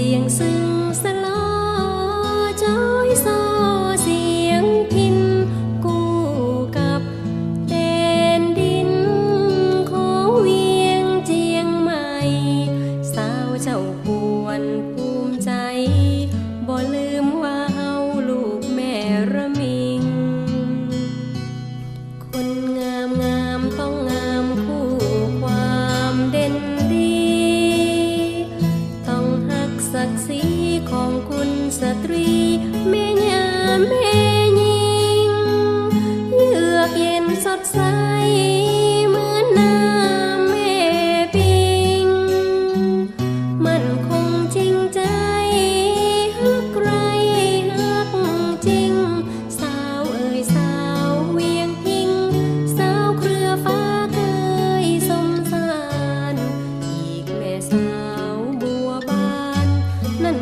สียงซึ้งสลาจอยซอเสียงพินกู้กับเต้นดินของเวียงเจียงใหม่ สาวเจ้าควรภูมิใจ บ่ลืมว่าเฮาลูกแม่ระมิง คนงักดิ์ศรีของคุณสตรีเม่ยามแม่ยิง เยือกเย็นสดใส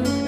you.